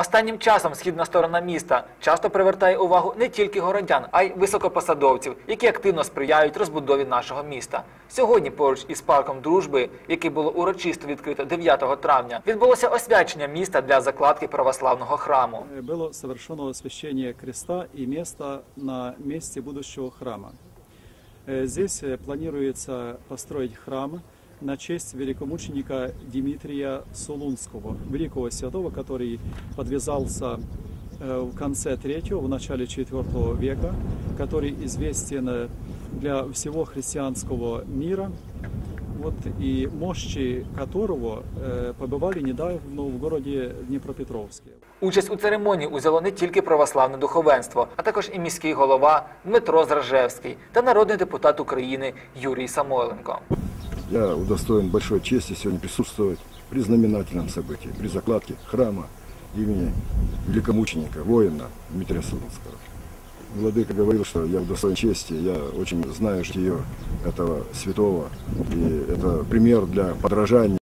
Останнім часом східна сторона міста часто привертає увагу не тільки городян, а й високопосадовців, які активно сприяють розбудові нашого міста. Сьогодні, поруч із парком дружби, який було урочисто відкрито 9 травня, відбулося освячення міста для закладки православного храму. Э, было совершено освящение креста и места на месте будущего храма. Э, Здесь э, планируется построить храм на честь великомученика Дмитрия Солунского, великого святого, который подвязался э, в конце третьего, в начале четвертого века, который известен э, для всего христианского мира, вот, и мощи которого э, побывали недавно в городе Днепропетровске. Участь у церемонії узяло не тільки православне духовенство, а також і міський голова Дмитро Зражевський та народний депутат України Юрій Самойленко. Я удостоен большой чести сегодня присутствовать при знаменательном событии, при закладке храма имени великомученика, воина Дмитрия Солунского. Владыка говорил, что я удостоен чести, я очень знаю житие этого святого, и это пример для подражания.